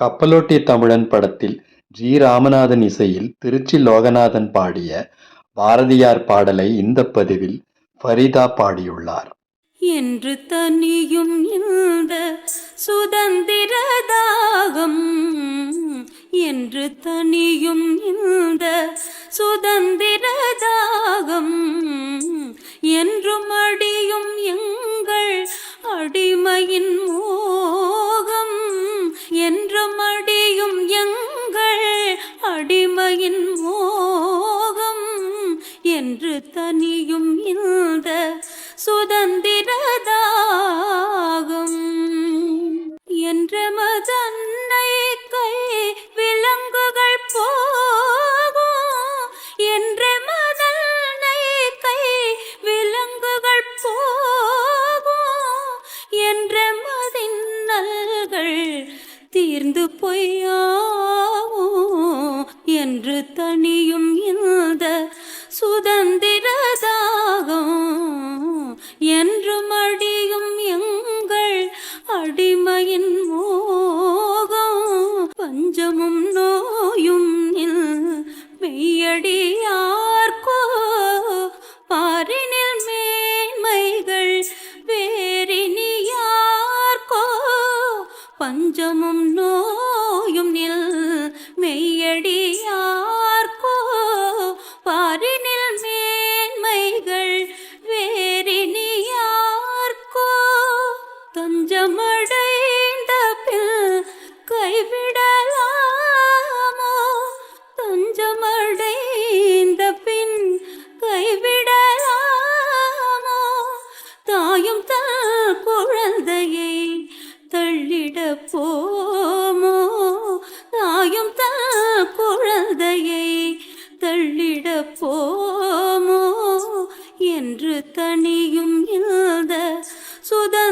கப்பலோட்டிய தமிழன் படத்தில் ஜி. ராமநாதன் இசையில் திருச்சி லோகநாதன் பாடிய பாரதியார் பாடலை இந்தப் பதிவில் ஃபரிதா பாடியுள்ளார். என்று தனியும் இந்த சுதந்திர தாகம் என்று தனியும் இந்த சுதந்திர தாகம் என்றும் அடியும் எங்கள் அடிமையின் மூ என்று தனியும் இந்த சுதந்திரதாகம். என்ற மதன்னை கை விலங்குகள் போகும். என்ற மதன்னை கை விலங்குகள் போகும். என்ற மதின்னல்கள் தீர்ந்து பொய்யாவும். என்று தனியும் இந்த சுதந்திர தாகம் என்று மடியும் எங்கள் அடிமையின் மோகம். பஞ்சமும் நோயும் மெய்யடியார்கோ பாரினில் மேன்மைகள் வேறினியார்கோ பஞ்சமும் நோயும் நில் நிலைகள் வேறினியார்க்கோ? தொஞ்சமடைந்த பில் கைவிடலாமோ? தொஞ்சமடைந்த பின் கைவிடலாமோ? தாயும் தன் குழந்தையை தள்ளிட போமோ? தாயும் தன் குழந்தையை 做的